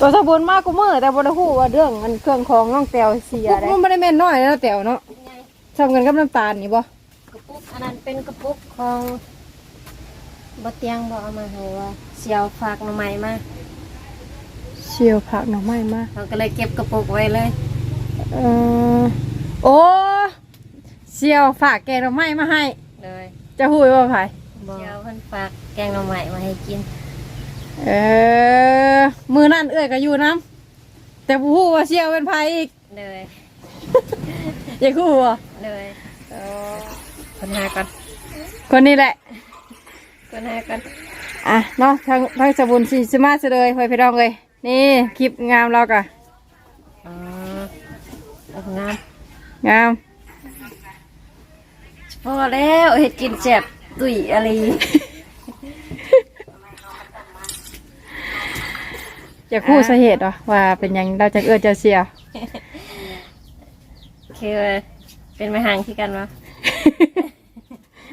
ตัวสบุนมากกูมือแต่บ่ได้ฮู้ว่าเรื่องมันเครื่องของน้องแตวเสียได้มันบ่ได้แม่นน้อยแล้วแตวเนาะทำกันกับน้ำตาลนี่บ่กระปุกอันนั้นเป็นกระปุกของบะเตียงบอกเอามาให้ว่าเสียวฝากหน่อไม้มาเชียวผักหน่อไม้มาเราก็เลยเก็บกระปุกไว้เลยเออโอ้เชียวฝากแกงหน่อไม้มาให้เลยจะฮู้ว่าไผเสียวเพิ่นฝากแกงหน่อไม้มาให้กิน เออ มือนั่นเอ้ยก็อยู่นํแต่บ่ฮู้ว่าเชียวเป็นไผอีก เลยอย่าฮู้บ่เลยคนหาก่อนคนนี้แหละคนหาก่อนอะเนาะทางทางสบุนสีสมาเสเลยไปพี่น้องเลยนี่คลิปงามเรากะอ๋อเอางามงามพอแล้วเห็ดกินแซ่บตุยอะไร จะคู่สาเหตุเหรอว่าเป็นหยังเราจะเอื้อจะเสีย คือเป็นไม้หางที่กันวะ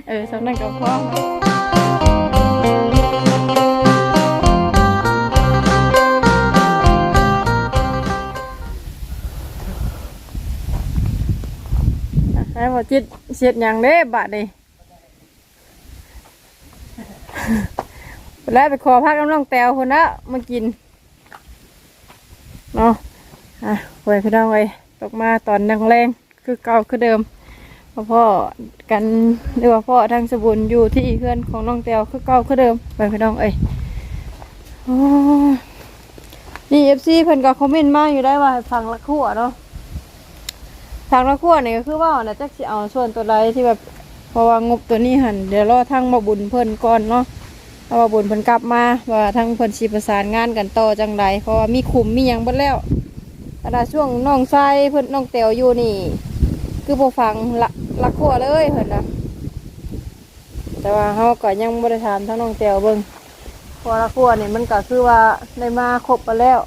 เออสำนักกับพ่อให้พอจิตเสียดหยังเด้บาดนี่ แล้วไปขอพักน้ำน้องแตวคนละมากิน เนาะอะไว้พี่น้องไว้ตกมาตอนนังแรงคือเก่าคือเดิมพ่อพ่อกันหรือว่าพ่อทางสบุนอยู่ที่เพื่อนของน้องแตวคือเก่าคือเดิมไว้พี่น้องเอ้ยโอ้ยนี่เอฟซีเพิ่นก็คอมเมนต์มาอยู่ได้ว่าฟังละขั้วเนาะฟังละขั้วนี่ก็คือว่าน่ะจักสิเอาส่วนตัวใดที่แบบเพราะว่างบตัวนี้หันเดี๋ยวรอทางมาบุญเพิ่นก่อนเนาะ เพราะว่าบุญเพิ่นกลับมาว่าทั้งเพิ่นสิประสานงานกันต่อจังใดเพราะว่ามีขุมมีหยังเบิดแล้วขณะช่วงน้องชายเพิ่นน้องแตวอยู่นี่ คือบ่ฟังละละขัวเลยเพิ่นน่ะแต่ว่าเฮาก็ยังบ่ได้ถามทั้งน้องแตวเบิ่งพราะละขัวนี่มันก็คือว่าได้มาครบไปแล้ว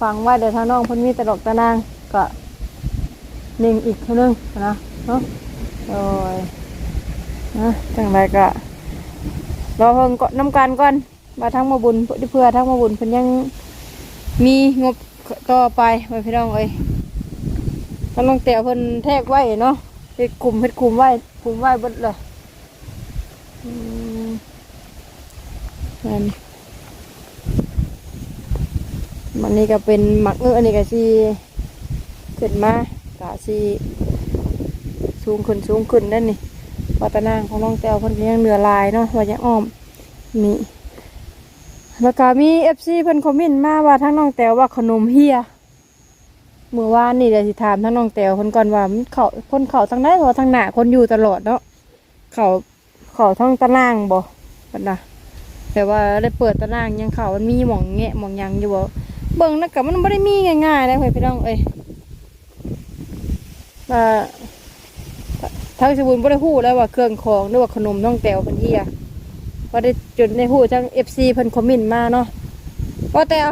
ฟังว่าเดี๋ยวถ้าน้องเพิ่นมีตลกตะนางก็นิ่งอีกเท่านึงนะเนาะโอ้ยนะจังไรก็ รอเพิ่งก่อนน้ำกันก่อนมาทั้งมาบุญเพื่อทั้งมาบุญเพิ่นยังมีงบต่อไปไว้พี่น้องเอ้ยต้องลงแต่เพิ่นแทกไว้เนาะเฮ็ดกลุ่มเฮ็ดกลุ่มไว้กลุ่มไว้เบิดเลยอืมนั่นมันนี่ก็เป็นหมักเอออันนี้ก็สิขึ้นมากะสิสูงขึ้นสูงขึ้นนั่นนี่ วัตนางของน้องแต้วเพิ่นก็ยังเหลือลายเนาะว่ายังอ้อมนี่แล้วก็มีเอฟซีเพิ่นคอมเมนต์มาว่าทั้งน้องแต้วว่าขนมเฮียเมื่อวานนี่เดี๋ยวสิถามทั้งน้องแต้วเพิ่นก่อนว่ามันเขาคนเขาทางไหนเพราะทางหน้าคนอยู่ตลอดเนาะเขาเขาทั้งตารางบ่เพิ่นน่ะแต่ว่าได้เปิดตารางยังเขามันมีหม่องแงะหม่องยังอยู่บ่เบิ่งนะก็มันบ่ได้มีง่ายๆเพื่อนพี่น้องเอ้ยว่า ทางสมุนบ่ได้ฮู้แล้วว่าเครื่องของหรือว่าขนมน้องแตวเพิ่นเฮียว่าได้จนได้ฮู้ทาง FC เพิ่นคอมเมนต์มาเนาะว่าแตว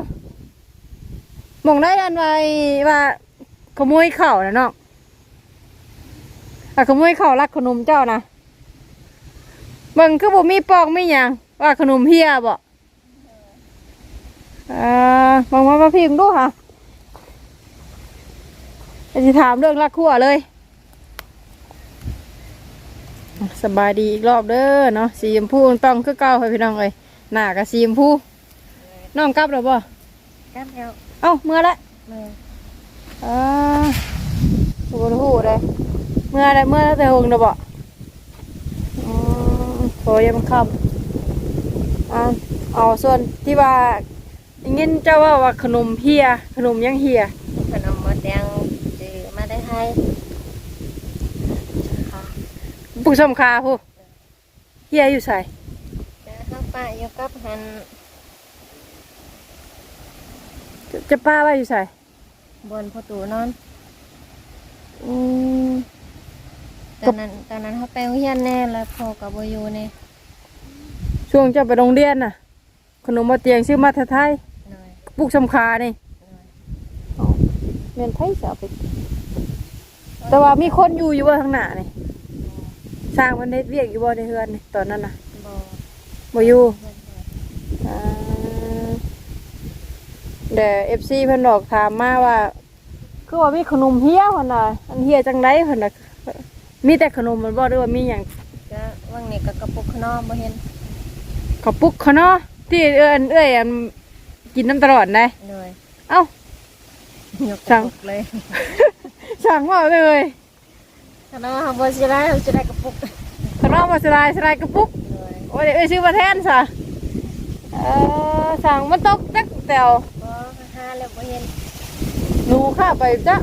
มองได้ดันไว้ว่าขโมยข้าวนะเนาะอะขโมยข้าวรักขนมเจ้านะเบิ่งคือบ่มีปอกไมีหยังว่าขนมเฮียบ่อ่าบางมามาพิมพ์ดูค่ะจะถามเรื่องรักขั่วเลย สบายดีอีกรอบเด้อเนาะสีชมพูต้องคือเก่าให้พี่น้องเอ้ยหน้ากับสีชมพูน้องกลับแล้วบ่กันแล้วเอ้าเมื่อละมาอ่าโอ้โหเลยเมื่อละเมื่อแต่หงเด้อบ่อืมโหยังมันค่ำอ่าเอาส่วนที่ว่าอย่างงี้เจ้าว่าว่าขนมเฮียขนมยังเฮียขนมบะเตียงซื้อมาได้ให้ค่ะ ผู้ชมคาผู้เฮียอยู่ใส่แล้วข้าวปลาอยู่กับหันจะจะป้าไว้อยู่ใส่บนประตูนอนอืมตอนนั้นตอนนั้นเขาไปโรงเรียนแน่แล้วพอกับโบอยูเนี่ยช่วงเจะไปโรงเรียนน่ะ ขนมมาเตียงซื้อมาแต่ไทยหน่อยปลูกชำคานี่หน่อยเมียนไทยจะเอาไป แต่ว่ามีคนอยู่อยู่ว่าทางหน้านี่ สร้างมันได้เวียกอยู่บ่ในเฮือนนี่ตอนนั้นน่ะบอบ่อยู่เพื่อนเพื่อนอ่าเดี๋ยวเอฟซีเพิ่นบอกถามมาว่า คือว่ามีขนมเฮียเพิ่นน่ะอันเฮียจังไดเพิ่นน่ะมีแต่ขนมมันบ่หรือว่ามีหยังก็ว่างนี้ก็กระปุกขนมบ่เห็นกระปุกเขาเนาะที่เอื้อนเอ้ยอันกินน้ำตลอดได้เลยเอ้ายกกสั่ระงปุกเลย สั่งว่าเลย ขนมเฮาบ่สิได้เฮาสิได้กระปุกขนมมาสลายสลายกระปุกโอ้ยเอ้ยซื้อมาแทนซะเออสั่งมันตกจักแตวบ่หาแล้วบ่เห็นหนูข้าไปจ้ะ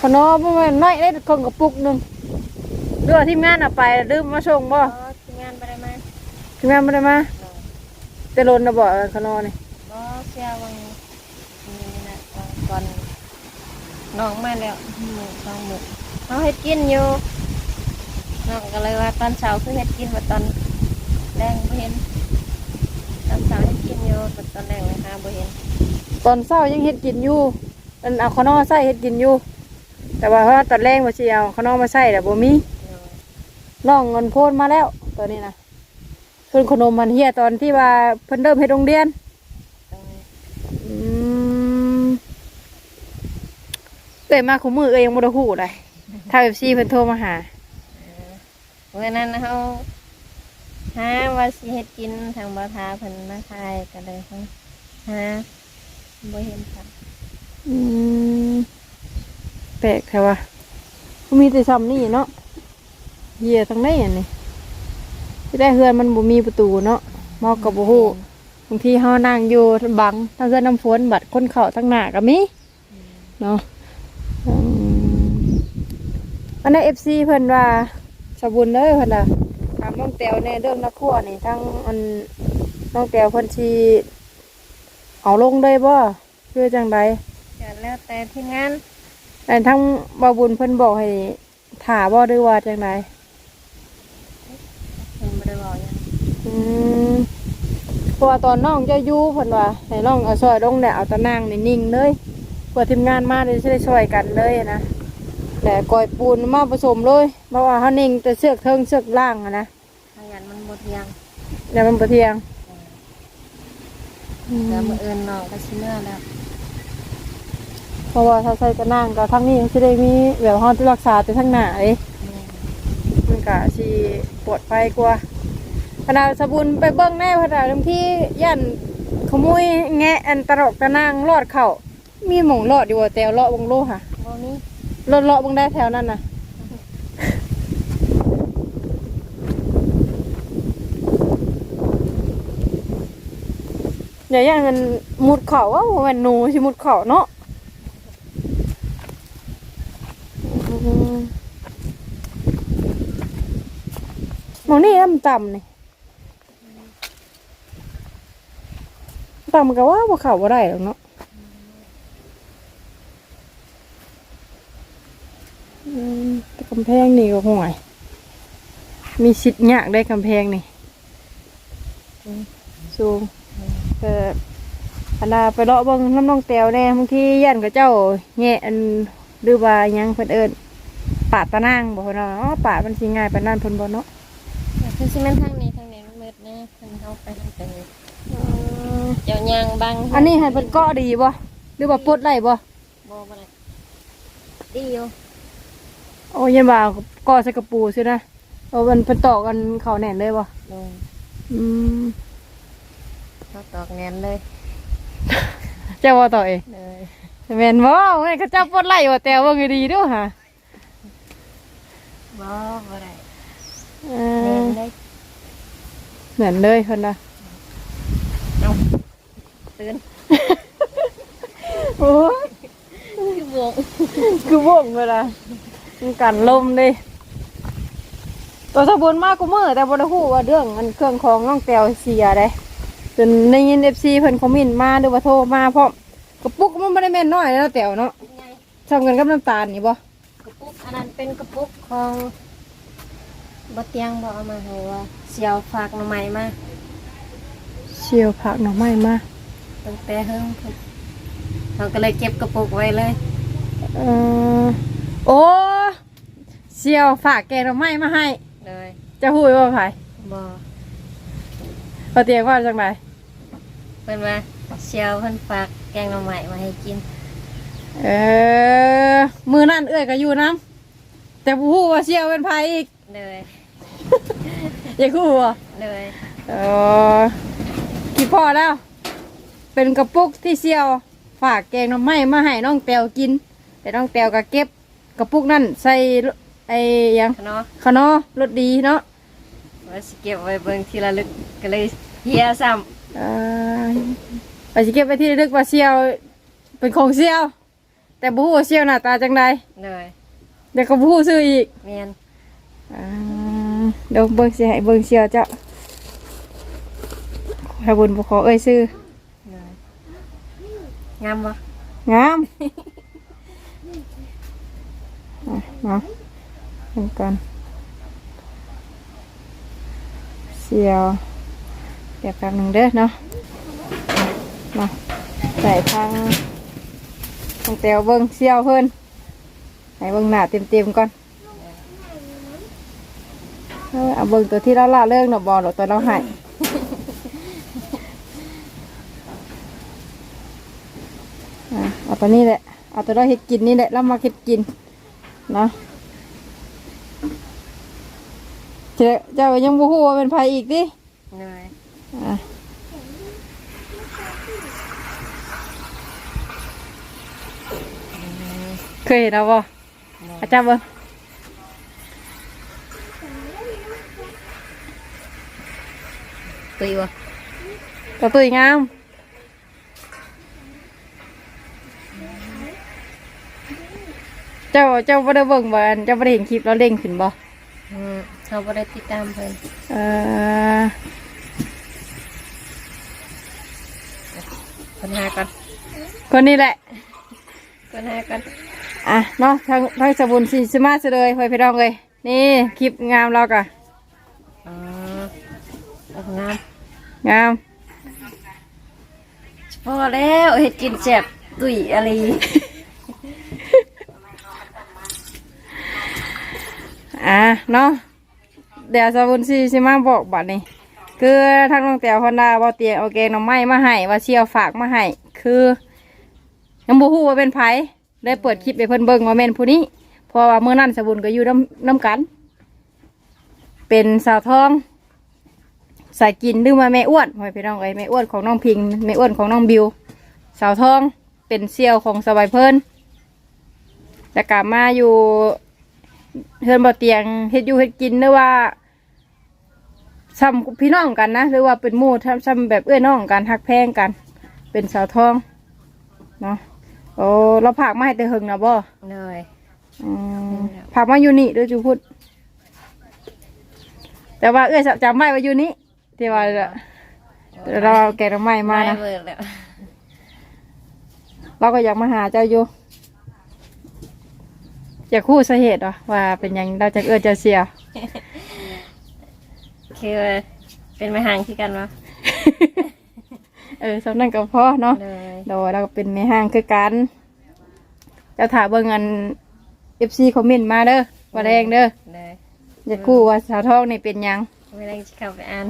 ขนมมาณน้อยได้คนกระปุกหนึ่งเรือว่าทีมงานอาไปลืมมาส่งบ่ทีมงานบ่ได้มาทีมงานไม่ได้มาแต่ลนนะบ่ขนมนี่บ่เสียวังนี้นะก่อน น้องมาแล้วหมื้อสองมือเฮาเฮ็ดกินอยู่น้องก็เลยว่าตอนเช้าคือเฮ็ดกินว่าตอนแรงบ่เห็น ตอนเช้าเฮ็ดกินอยู่แต่ตอนแรงหาบ่เห็นตอนเช้ายังเฮ็ดกินอยู่อันเอาขนมใส่เฮ็ดกินอยู่ แต่ว่าเพราะว่าตอนแรกว่าสิเอาขนมมาใส่แต่บ่มีน้องเงินโพนมาแล้วตัวนี้นะเพิ่นขนมมันเฮียตอนที่ว่าเพิ่นเริ่มเฮ็ดโรงเรียน ตรงนี้ อืม เอ้ยมาคุมือเอ้ยยังบ่ได้ฮู้เลยถ้า FC เพิ่นโทรมาหาเมื่อนั้นเขาหาว่าสิเฮ็ดกินทางบ่าวทาเพิ่นมาทายก็เลยเขาหาบ่เห็นค่ะอืมแปลกแท้ว่ามีแต่ซ้ำนี่เนาะเฮียทั้งนั้นอันนี้ที่ได้เฮือนมันบ่มีประตูเนาะมอกกับบ่ฮู้บางทีเฮานั่งอยู่บังถ้าเฮือนน้ำฝนบัดคนเข้าทางหน้าก็มีเนาะอืม อันนั้นเอฟซีเพิ่นว่าสบุญเด้อเพิ่นน่ะถามน้องแตวแน่เรื่องนักขัวนี่ทั้งอันน้องแตวเพิ่นสิเอาลงได้บ่เพื่อจังไดก็แล้วแต่ทีมงานแต่ทั้งบ่าวบุญเพิ่นบอกให้ถ่าบ่หรือว่าจังไดเพิ่นบ่ได้บอกหยังอืมเพราะว่าตอนน้องจะอยู่เพิ่นว่าให้น้องเอาซอยลงแล้วเอาตะนางนี่นิ่งเลยเพื่อทีมงานมาได้สิได้ช่วยกันเลยนะ แต่กอยปูนมาผสมเลยเพราะว่าเขานิ่งแต่เสือกเทิงเสือกล่างอะนะขยันมันบ่เที่ยงเดี๋ยวมันประเทียงแล้วมื้ออื่นน้องก็สิเมื่อแล้วเพราะว่าถ้าใส่กระนั่งก็ทั้งนี้จะได้มีแบบห้องที่รักษาแต่ทั้งหน้าเลยมันก็สีปวดไปกว่าขนาดสบุนไปเบิ้งแน่ขนาดบางที่ยันขโมยแงะอันตรอกตะนางรอดเข่ามีหมองรอดอยู่ว่าแต่เลาะบงโลค่ะบ่มีรถ เลาะบงได้แถวนั้นน่ะเดี๋ยวย่างมันมุดเข่าว่ามันหนูสิมุดเข่าเนาะมหมองนี่มันต่ำนี่ต่ำก็ว่าบ่เข่าบ่ได้หรอกเนาะอืมแต่ กำแพงนี่ก็ห่วย มีสิทธิ์ยากได้กำแพงนี่อืมสูงเกิดอันนาไปเลาะเบิ่งน้ำน้องแตวแน่บางทียันกับเจ้าแง่อันหรือว่าหยังเพิ่นเอิ้นปาดตะนางบ่เนาะอ๋อปาดมันสิง่ายปานนั้นเพิ่นบ่เนาะก็คือสิแม่นทางนี้ทางนี้มันมืดนะเพิ่นเอาไปทางนี้เจ้ายางบังอันนี้ให้เพิ่นเกาะดีบ่หรือว่าปลดได้บ่บ่บ่ได้ดีอยู่ โอ้ยยันว่าเกาะใส่กระปูซินะโอ้มันเพิ่นตอกกันเข้าแน่นเลยบ่ลงอืมเขาตอกแน่นเลยเจ้าว่าต่อเองเลยแม่นบ่แม่นเขาเจ้าปลดไล่ว่าแต่ว่าไงดีเด้อฮะบ่บ่ได้เอแน่อนเลยเหมือนเลยเพิ่นน่ะเอาตื่นโอ้ยคือวง คือบ่งเลยนะ มันกันลมดิตัวสะบุนมากกูมือแต่บ่ได้ฮู้ว่าเรื่องมันเครื่องของน้องแตวเสียเด้จนได้ยิน FC เพิ่นคอมเมนต์มาหรือว่าโทรมาพร้อมกระปุกมันบ่ได้แม่นน้อยแล้วแตวเนาะไงทำกันกับน้ำตาลนี่บ่กระปุกอันนั้นเป็นกระปุกของบ่เตียงบ่เอามาให้ว่าเสียวฝากหน่อไม้มาเชียวผักหน่อไม้มาตั้งแต่เฮิงพุ่นเขาก็เลยเก็บกระปุกไว้เลยเออ โอ้เชียวฝากแกงหน่อไม้มาให้ เลยจะฮู้ว่าไผบ่พอเตียงว่าจังไดเพิ่นว่าเชียวเพิ่นฝากแกงหน่อไม้มาให้กินเออ มือนั่นเอ้ยก็อยู่น้ำแต่ผู้ฮู้ว่าเชี่ยวเป็นไผอีก เลยอย่าคู่บ่เลยเออกี่พ่อแล้ว เป็นกระปุกที่เชี่ยว ฝากแกงหน้ำไม้มาให้น้องแตวกิน แต่น้องแตวก็เก็บ กระปุกนั่นใส่ไอ้หยังเนาะขะนอรสดีเนาะว่าสิเก็บไว้เบิ่งทีละลึกก็เลยเฮียซ้เออไปสิเก็บไปที่ระลึกว่าเชี่ยว เป็นของเชี่ยว แต่ผู้ฮู้ว่าเชี่ยวหน้าตาจังใดำเลยเดี๋ยวก็ผู้ฮู้ซื้ออีกเมียนอ่าเดี๋ยวเบิ่งสิให้เบิ่งเชียวเจ้าให้บุญบ่ขอเอ้ยซื้อเลยงามบ่งาม อะเนาะเห็นกันเชียวเดี๋ยวแป๊บหนึ่งเด้อเนาะมาใส่ทางทางแตวเบิ่งเชียวเพิ่นให้เบิ่งหน้าเต็มๆก่อนเออเอาเบิ่งตัวที่เราล่าเรื่องเนาะบอลตัวเราหายเอาตัวนี้แหละ เอาตัวเราเห็ดกินนี่แหละเรามาเห็ดกิน นาะเจ้าเจ้ายังบูฮู้ว่าเป็นไผอีกดิเลยอะเคยเห็นเอาบ่อาจารย์เบิ่งตุยบ่ตัวตุยงาม เจ้าเจ้าบ่ได้เบิ่งบ่อันเจ้าบ่ได้เห็นคลิปเราเด้งขึ้นบ่อืมเขาบ่ได้ติดตามเพิ่นเอ่อเพิ่นหาก่อนคนนี้แหละ เพิ่นหาก่อนอะเนาะทางทางสบุนสิสมาเสเลยไปพี่น้องเลยนี่คลิปงามเรากะอ๋อเอางามงาม พอแล้วเฮ็ดกินแซ่บตุยอะไร อะเนาะเดี๋ยวสบุนสิสิมาบอกบัดนี้ คือทางน้องแต้วเพนดาบ่เตียงเอาแกงหน่อไม้มาให้ว่าเชียวฝากมาให้คือยังบ่ฮู้ว่าเป็นไผได้เปิดคลิปให้เพิ่นเบิ่งว่าแม่นผู้นี้เพราะว่าเมื้อนั้นสบุนก็อยู่น้ำน้ำกัน เป็นสาวทองสายกินดื้อมาแม่อ้วนหอยพี่น้องเอ้ยแม่อ้วนของน้องพิงแม่อ้วนของน้องบิว สาวทองเป็นเซียวของสบายเพิ่นแต่กลับมาอยู่ เฮือนบ่เตียงเฮ็ดอยู่เฮ็ดกินหรือว่าซ้ำพี่น้องกันนะหรือว่าเป็นหมู่ซ้ำซ้ำแบบเอื้อน้องกันฮักแพงกัน เป็นสาวทองเนาะโอ้เราผากมาให้แต่เฮิงนะบ่เลยอืมผากมาอยู่นี่เด้วยจูพุดแต่ว่าเอื้อจำไว้ว่าอยู่นี่ที่ว่าเราเอาแกงหน่อไม้มานะเบิดแล้วเราก็อยากมาหาเจ้าอยู่ อยากคู่สาเหตุเหรอว่าเป็นหยังเราจะเอื้อเจ้าเสีย คือว่าเป็นแม่หางคือกันวะเออสำนักกับพ่อเนาะเลยโดยเราก็เป็นแม่ห้างคือกันเจ้าถาเบิ่งอันเอฟซีคอมเมนต์มาเด้อว่าแรงเด้อเลยอยากคู่ว่าสาวทองนี่เป็นหยัง ไม่ได้เข้าไปอ่าน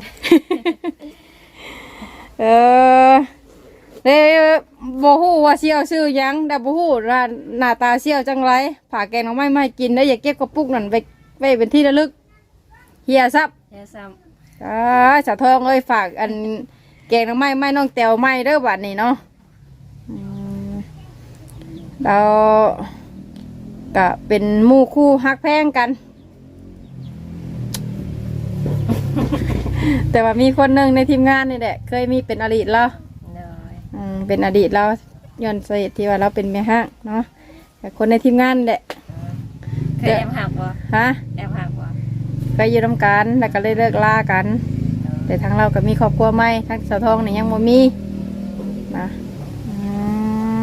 เออ เด้บฮู้ว่าเสี่ยวซื้อหยังแต่บฮู้ว่าหน้าตาเสี่ยวจังไรผ่าแกงเอาไม่ไม่กินแล้วอย่าเก็บกระปุกนั่นไปไว้เป็นที่ระลึกเฮียซับยาซ้อ่าสาวทองเอ้ยฝากอันแกงน้ำไม้ไม้น้องแตวไม้เด้อบัดนี้เนาะอืมเราก็เป็นหมู่คู่ฮักแพงกัน แต่ว่ามีคนหนึ่งในทีมงานนี่แหละเคยมีเป็นอดีตแล้วำ เลยอืมเป็นอดีตแล้วย้อนสาเหตุที่ว่าเราเป็นแม่ห้างเนาะแต่คนในทีมงานนี่แหละเคยแอบหักบ่ฮะแอบหักบ่เคยอยู่ร่วมกันแล้วก็เลยเลิกลากัน แต่ทางเราก็มีครอบครัวใหม่ทางสาวทองนี่ยังบ่มีนะอืม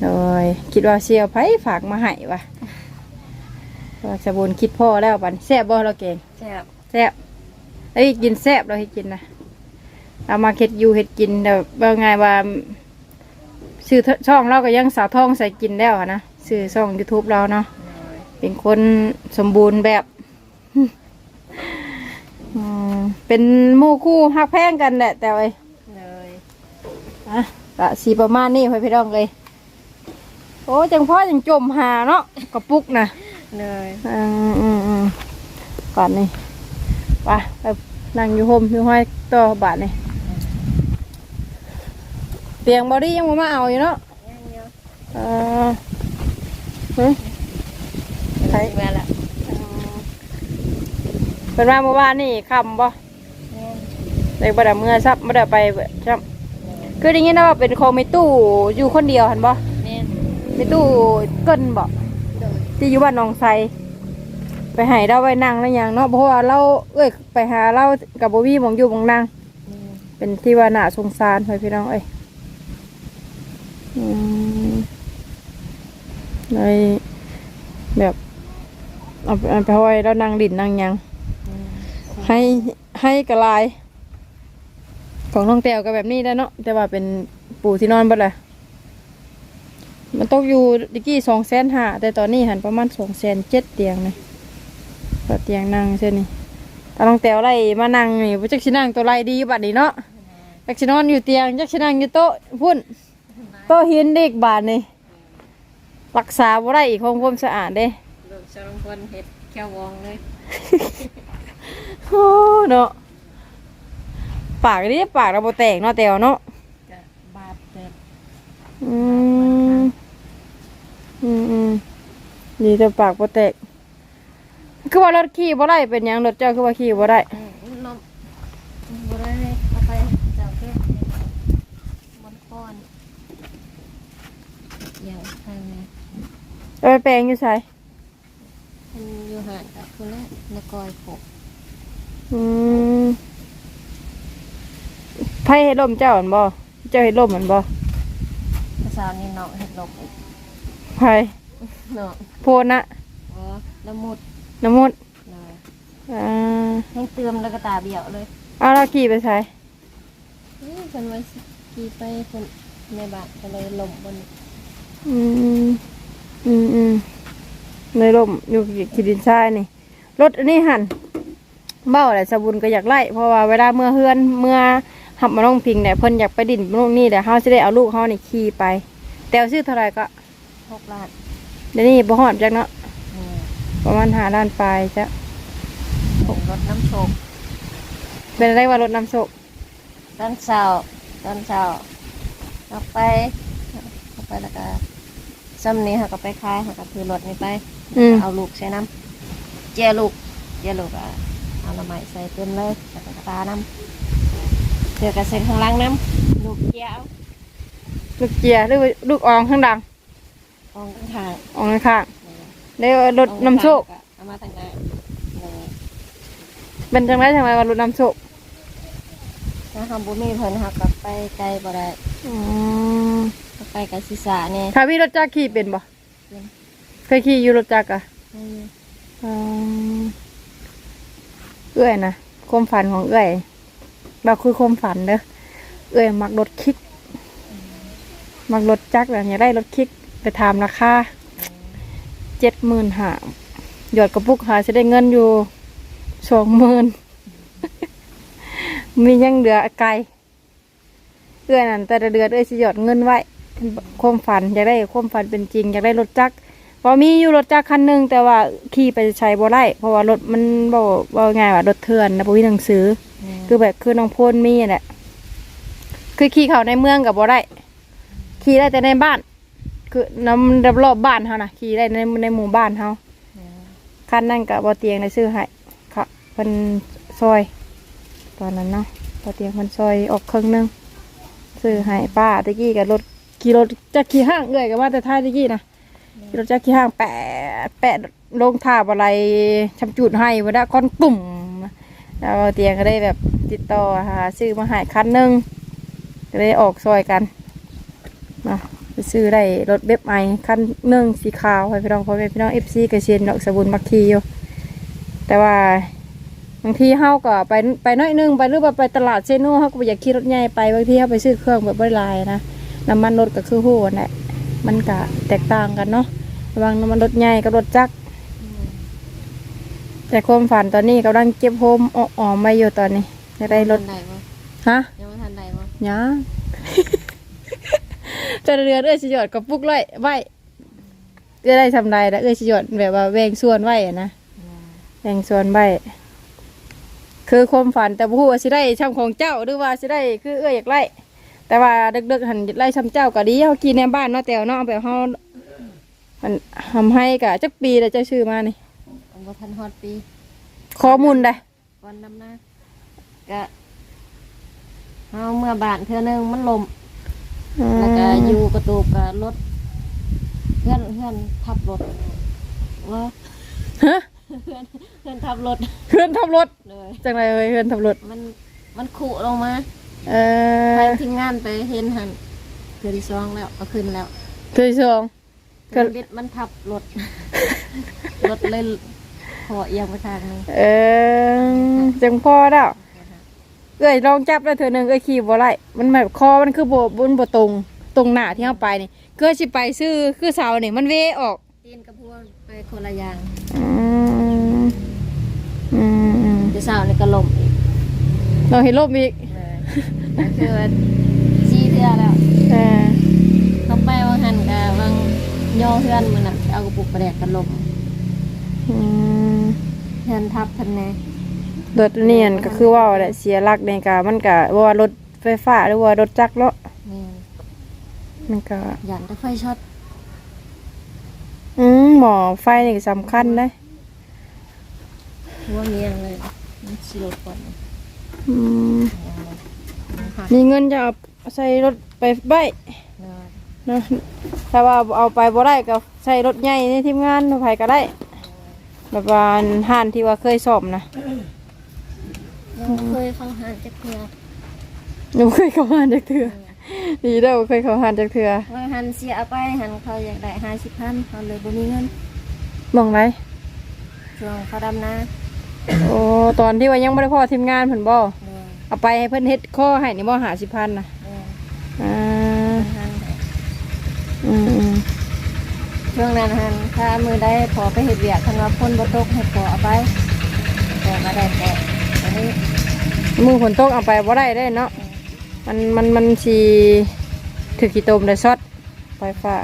โดยคิดว่าเชียวไผฝากมาให้วะว่าสบุนคิดพ่อแล้วบันแซ่บบ่เราเก่งแซ่บแซ่บเอ้ยกินแซ่บเราให้กินนะ เอามาเค็ดอยู่เห็ดกินแต่ว่าไงว่าชื่อช่องเราก็ยังสาวทองใส่กินแล้วอะนะชื่อช่อง YouTube เราเนาะเลยเป็นคนสมบูรณ์แบบอืมเป็นหมู่คู่ฮักแพงกันแหละ แต่ไอ้ยเลยอะก็สีประมาณนี้ให้พี่น้องเลย โอ้จังพ่อจังจมหาเนาะกระปุกนะเลยอืมอืมอืมก่อนนี่ไปไปนั่งอยู่โฮมอยู่ห้อยต่อบาทนี่ เตียงบอดี้ยังบ่มาเอาอยู่เนาะยังเยอะเออเฮ้ยใช่แม่ละเป็นว่าเมื่อวานนี่คำบ่แม่เด็กบ่ได้เมื่อซับบ่ได้ไปซับคือได้ยินนะว่าเป็นของไม่ตู้อยู่คนเดียวหันบ่แม่ไม่ตู้เกินบ่โดยที่อยู่บ้านหนองไทรไปให้เราไว้นั่งแล้วอย่างเนาะเพราะว่าเราเอ้ยไปหาเรากับโบวี่หมองอยู่หมองนั่งเป็นที่ว่าน่าสงสารเพื่อนพี่น้องเอ้ยอืม เลยแบบเอาไปเอาไปไว้แล้วนั่งดินนั่งหยัง ให้ให้กระลาย ของน้องแต้วก็แบบนี้ได้เนาะแต่ว่าเป็นปูที่นอนบ่เลยมันตกอยู่ดิกี้สองแสนห้าแต่ตอนนี้หันประมาณสองแสนเจ็ดเตียงเลยต่อเตียงนั่งเช่นนี้ตาน้องแต้วไล่มานั่งนี่ว่าจักชินั่งตัวไรดีบัดนี้เนาะจักชินอนอยู่เตียงจักชินั่งอยู่โต๊ะพุ่นโต๊ะหินเด็กบาทนี่ รักษาบ่ได้อีกของความสะอาดเด้ลูกชาวลงพลเฮ็ดแค่วองเลยโอ้เนาะปากนี่ปากเราโบแตกเนาะแตวเนาะจะบาดเจ็บอืมอืมอืมนี่แต่ปากโบแตกคือว่ารถขี่บ่ได้เป็นหยังรถเจ้าคือว่าขี่บ่ได้นมบ่ได้เลยเอาไปเจ้าแก้บนคอนอย่างทางนี้ เอา ไปแปลงอยู่ไสมันอยู่ห่างกับคุณแล้วนกอยผกอืมไผเฮ็ดลมเจ้าหั่นบ่เจ้าเฮ็ดลมหั่นบ่ภาษานี่เนาะเฮ็ดลบอีกไผเนาะโพนนะอ๋อละมุดน้ำมดเลยอ่าให้เติมแล้วก็ตาเบี้ยวเลยเอาเราขี่ไปไสนี่คนไว้ขี่ไปคนในบ้านก็เลยลมบนอืม อืมอืมในลมอยู่ขีดินทรายนี่รถอันนี้หันเบ้าแหละสบุญก็อยากไล่เพราะว่าเวลาเมื่อเฮือนเมื่อหับมาน้องพิงเนี่ยเพิ่นอยากไปดินลูกนี่แต่เฮาสิได้เอาลูกเฮานี่ขี่ไป แต่เอาชื่อเท่าไหร่ก็หกล้านเดี๋ยวนี้บ่ฮอดจักเนาะนี่ประมาณ5ล้านปลายจ้ะหกรถน้ำโชกเป็นอะไรว่ารถนำโชคตอนเช้าตอนเช้าเราไปเราไปแล้วก็ ซ้ำนี้เขาก็ไปคายเขาก็ถือรถนี่ไปอืม เอาลูกใส่น้ำเจียลูกเจียลูกอะเอาละไม้ใส่เต็มเลยแล้วก็ตาน้ำเดี๋ยวก็ใส่ข้างล่างน้ำลูกเจียเอาลูกเจียหรือว่าลูกอองข้างดังกองข้างอองข้างๆแล้วรถนำโชคเอามาทางหน้านี่เป็นจังไรจังไรว่ารถนำโชคถ้าทำบุญมีเพิ่นหักกลับไปไกลบ่ได้อืมก็ ไปกับศีรษะนี่ถ้าพี่รถจักรขี่เป็นบ่เป็นเคยขี่อยู่รถจักรอะอืมอืมเอื้อยนะความฝันของเอื้อยเราคือความฝันเด้อเอื้อยมักรถคิก มักรถจักรแบบอยากได้รถคิกไปถามราคาเจ็ดหมื่นหาหยอดกระปุกหาจะได้เงินอยู่สองหมื่นมียังเหลือไกลเอื้อยนั่นแต่ละเดือนเอื้อยสิหยอดเงินไว้ ความฝันอยากได้ความฝันเป็นจริงอยากได้รถจักรพอมีอยู่รถจักรคันหนึ่งแต่ว่าขี่ไปใช้บ่ได้เพราะว่ารถมันบ่บ่ง่ายว่ารถเถื่อนนะบ่มีหนังสือ คือแบบคือน้องโพนมีแหละคือขี่เข้าในเมืองกับบ่ได้ขี่ได้แต่ในบ้าน คือน้ำรอบๆบ้านเฮานะขี่ได้ในในหมู่บ้านเฮาคันนั้นกับบ่เตียงในซื้อให้ค่ะเพิ่นซอย ตอนนั้นเนาะบ่เตียงเพิ่นซอยออกครึ่งหนึงซื้อให้ป้าตะกี้กับรถ ขี่รถจักรขี่ห้างเอื้อยก็ว่าแต่ท้ายตะกี้นะรถจักรขี่ห้างแปะแปะลงท่าอะไรชำจุดให้มาได้ก้อนตุ่มแล้วเตียงก็ได้แบบติดต่อหาซื้อมาใหายคันหนึ่งก็ได้ออกซอยกันมาไปซื้อได้รถเบบไอคันหนึ่งสีขาวให้พี่น้องพ่อแม่พี่น้องเอฟซีกระเชียนดอกสบุนมักคีอยู่แต่ว่าบางทีเฮาก็ไปไปน้อยหนึงไปหรือว่าไปตลาดเซโน่เฮาก็บ่อยากขี่รถใหญ่ไปบางทีเฮาไปซื้อเครื่องแบบบ่หลายนะ น้ำมันรถก็คือหู้นั่นแหละมันก็แตกต่างกันเนาะระหว่างน้ำมันรถใหญ่กับรถจักรแต่ความฝันตอนนี้กำลังเก็บโฮมอออมไว้อยู่ตอนนี้จะได้รถทันใดบ่ฮะยังไม่ทันใดบ่ยัง จะเรือนเอ้ยสิหยอดกับปุกเลยไว้จะได้ทำไรแล้วเอ้ยสิหยอดแบบว่าแวงส่วนไว้อะนะแวงส่วนไว้คือความฝันแต่ผู้ว่าสิได้ช่ำของเจ้าหรือว่าสิได้คือเอ้ยอยากไล่ แต่ว่าดึกๆหันไล่ช่ำเจ้าก็ดีเฮากินในบ้านเนาะแต่วเนาะเอาแบบเฮามันทำให้กะจักปีแล้วเจ้าชื่อมานี่ผมบ่ทันฮอดปีข้อมูลได้ก่อนดำนาก็เอาเมื่อบานเทื่อนึงมันลมแล้วก็อยู่กระตูกกับรถเพื่อนเพื่อนทับรถว่าฮะเพื่อนเพื่อนทับรถเพื่อนทับรถเลยจังไรเอ้ยเพื่อนทับรถมันมันขุลงมา เอไปอทีมงานไปเห็นหันคืนซองแล้วเอาขึ้นแล้วเคยชอง ก็เครื่องบิดมันทับรถ รถเลยขอเอียงไปทางหนึงเออจังพอแล้วเอ้ยลองจับแล้วเธอหนึ่งเอ้ยขี่บ่ไรมันแบบคอมันคือบ่บนบ่ตรงตรงหน้าที่เราไปนี่เกิดสิไปซื้อคือเสานี่มันเวออก ตีนกับพวกไปคนละอย่างอืมอืมอืมจะสาวนี่ก็ลมอีกเราเห็นลมอีก เลยก็คือว่าชี้เทื่อแล้วเออต้องไปวางหันกับวางย่อเพื่อนมันน่ะเอากระปุกกระแดกกันลมอืมเพื่อนทับทันแน่รถเนียนก็คือว่าแหละเสียหลักในกามันก็ว่ารถไฟฟ้าหรือว่ารถจักรเนาะนี่มันก็ หยันตะไฟช็อตอืมหมอไฟนี่ก็สำคัญนะหัวเมียงเลยมันสิลดก่อนอืมค่ะ มีเงินจะเอาใส่รถไปใบเนาะถ้าว่าเอาไปบ่ได้ก็ใส่รถใหญ่ในทีมงานไผก็ได้แบบว่าห้านที่ว่าเคยสอบนะยังเคยเข้าหาจักเทือหนูเคยเข้าห้านจากเถื่อดีเด้อบ่เคยเข้าห้านจากเถื่อว่าหันเสียไปหันเขาอยากได้ห้าสิบพันเขาเลยบ่มีเงินมองไรช่วงเขาดำนา โอ้ตอนที่ว่ายังบ่ได้พอทีมงานเพิ่นบ่เดินเอาไปให้เพิ่นเฮ็ดข้อให้นี่บ่หาสิพันนะเดินอ่าหันอืมอืมช่วงนั้นหันถ้ามือได้พอไปเห็ดเวียกคันว่าพ่นบ่ตกให้พอเอาไปแต่ก็ได้แต่อันนี้มือฝนตกเอาไปบ่ได้ได้เนาะมันมันมันสีถือกี่ตมได้ช็อตไฟฟ้า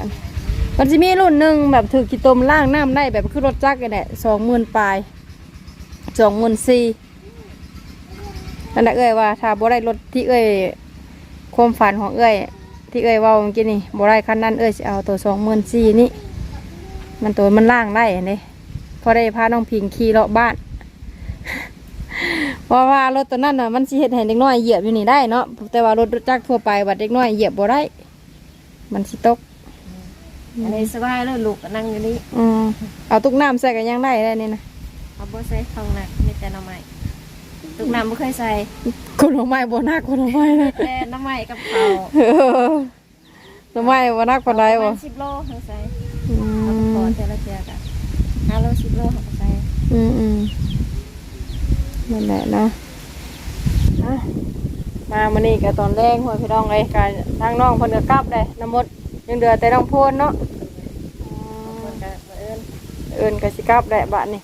มันจะมีรุ่นหนึ่งแบบถือกี่ตมล่างน้ำได้แบบคือรถจักรเนี่ยสองหมื่นปลาย สองหมื่นสี่นั่นแหละเอ้ยว่า ถ้าบ่ได้รถที่เอ้ยความฝันของเอ้ยที่เอ้ยเว่าเมื่อกี้นี่บ่ได้คันนั้นเอ้ยสิเอาตัวสองหมื่นสี่นี่มันตัวมันล่างได้เนี่ยพอได้พาน้องพิงขี่เลาะบ้านเพราะว่ารถตัวนั้นน่ะมันสิเฮ็ดให้เด็กน้อยเหยียบอยู่นี่ได้เนาะแต่ว่ารถจักรทั่วไปบัดเด็กน้อยเหยียบบ่ได้ มันสิตกอันนี้สบายแล้วลูกก็นั่งอยู่นี่อืมเอาตุกน้ำใส่กันยังได้ได้นี่นะ เอาบ่ใส่ข้างหนักมีแต่หน้ำไม้ตุกน้ำบ่เคยใส่คนละไม้บ่นักคนละไม้เลยแต่หน้ำไม้กับเขาเออละไม้บ่นักปานใดประบ่มาณสิบโลเขาใส่อืเอาไปขอมเจรจากัห้าโลสิบโลเขาก็ใส่อืมอืมนั่นแหละเนาะอะมามื้อนี้ก็ตอนแรกหัวพี่น้องเลยการทางน้องเพิ่นก็กลับเลยน้ำมดยังเดือแต่น้องโพนเนาะอืคมนก็บ่เอิ้นเอิ้นก็สิกลับแหละบัดนี้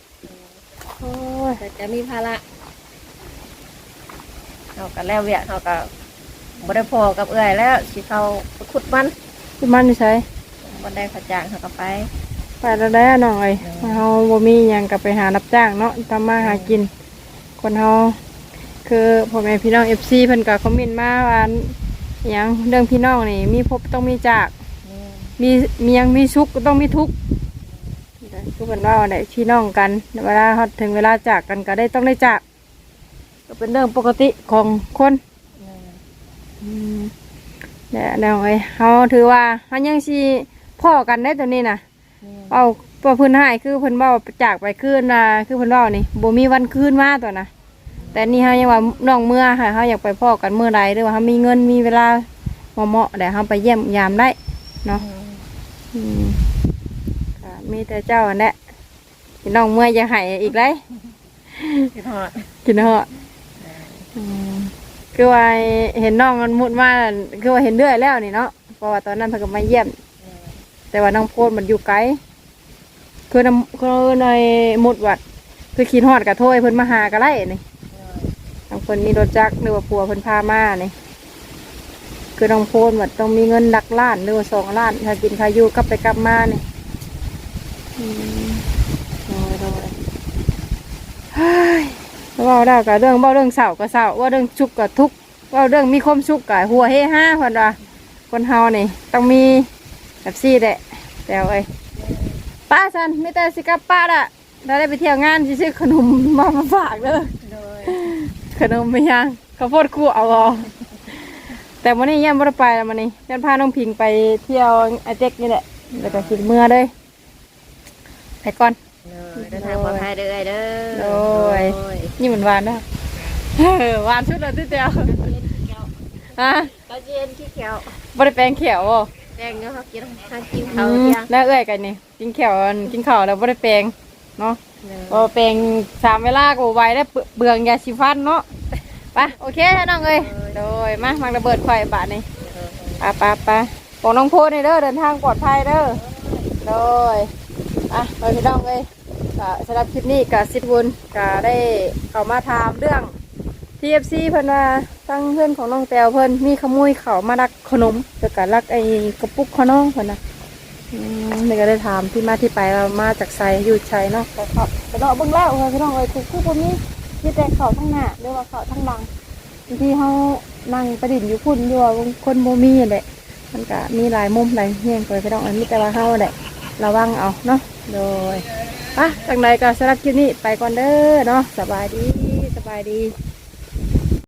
โอ้ยแต่จะมีภาระเขาก็แล้วเวียกเขาก็บ่ได้พอกับเอื้อยแล้วสิเขาไปขุดมันที่มันอยู่ไสบ่ได้เขาจ้างเขาก็ไป ไปแล้วได้น้องเอ้ยเฮาบ่มีหยังก็ไปหารับจ้างเนาะทำมาหากิน คนเฮาคือพ่อแม่พี่น้อง FC เพิ่นก็คอมเมนต์มาว่าอหยังเรื่องพี่น้องนี่มีพบต้องมีจากนี่มีมียังมีสุขก็ต้องมีทุกข์ คือเพิ่นว่าเนี่ยพี่น้องกันเวลาฮอดถึงเวลาจากกันก็ได้ต้องได้จาก ก็เป็นเรื่องปกติของคนนี่อืมเนี่ยแนวไอ้เฮาถือว่าเฮายังสิพ่อกันได้ตัวนี้น่ะนี่เอาตัวเพิ่นให้คือเพิ่นเว้าจากไปคืนน่ะคือเพิ่นเว้านี่บ่มีวันคืนมาตัวน่ะแต่นี่เฮายังว่าน้องเมื่อค่ะเฮาอยากไปพ่อกันเมื่อใดหรือว่าเฮามีเงินมีเวลาเหมาะๆแต่เฮาไปเยี่ยมยามได้เนาะอื มก็มีแต่เจ้าอันแหละพี่น้องเมื่อยจะใหายอีกเลยคิดฮอดกินเหอะอืมคือว่าเห็นน้องมันมุดมานั่นคือว่าเห็นเรื่อยแล้วนี่เนาะเพราะว่าตอนนั้นเพิ่นก็มาเยี่ยม แต่ว่าน้องโพดมันอยู่ไกลคือน้ำคือในมุดวัด คือขีนฮอดกับโทยเพิ่นมาหาก็ไล่นี่โดยบางคนมีรถจักรหรือว่าผัวเพิ่นพามานี่คือน้องโพนว่าต้องมีเงินดักล้านหรือว่าสองล้าน ถ้ากินพายุกลับไปกลับมานี่อืม โอ้ยโอ้ยเฮ้ยว่าได้กับเรื่องเว่าเรื่องเศร้าก็เศร้าว่าเรื่องทุกข์ก็ทุกข์ว่าเรื่องมีความสุขก็หัวเฮห้าเพิ่นว่าคนเฮานี่ต้องมีแบบซี่แหละแต่เอ้ยป้าซันไม่แต่สิกับป้าละเราได้ไปเที่ยวงานซื้อขนมมามาฝากเด้อโดยขนมไม่ยังข้าวโพดคู่เอาออแต่วันนี้ยังไม่ได้ไปแล้ววันนี้ยันพาน้องพิงไปเที่ยวไอเจ๊กนี่แหละแล้วก็กินเมื่อเลย ไปก่อนโดยเดินทางปลอดภัยเด้อเด้อโดยนี่เหมือนหวานนะเออหวานชุดเลยที่เดียวฮะก็เย็นขี้เขียวบริแปลงเขียวบ่แดงเนาะเขากินทางกินอืเขามเที่ยงแล้วเอ้อยกันนี่กินเขียวอันกินข้าวแล้วบริแปลงเนาะโดบ่ยแปลงสามเวลาก็บ่ไหวแล้วเปลืเบืองยาสีฟันเนาะไปโอเคท่าน้องเอ้ยโดยมามังระเบิดไฟบาทนี่ปะปะปะบอกน้องโพดนี่เด้อเดินทางปลอดภัยเด้อโดย อะไปพี่น้องเลยก็สำหรับคลิปนี้กับสิทธิ์บุญก็ได้เข้ามาถามเรื่อง TFC เพิ่นว่าตั้งเพื่อนของน้องแตวเพิ่นมีขโมยเขามาลักขนมแต่ก็ลักไอ้กระปุกขนมเพิ่นนะอืมนี่ก็ได้ถามที่มาที่ไปเรามาจากไซอยู่ไชเนาะก็เขาไปเลาเบิ่งแล้วค่ะพี่น้องเอ้ยคือคือบ่มีมีแต่เขาทั้งหน้าหรือว่าเขาทั้งหลังที่เขานั่งประดิษฐ์อยู่พุ่นอยู่ว่าคนโมมีนั่นแหละมันก็มีหลายมุมหลายเฮียงไปพี่น้องอันนี้แต่ว่าเฮาแหละ ระวังเอาเนาะโดยปะจังใดก็สำหรับคลิปนี้ไปก่อนเด้อเนาะสบายดีสบายดี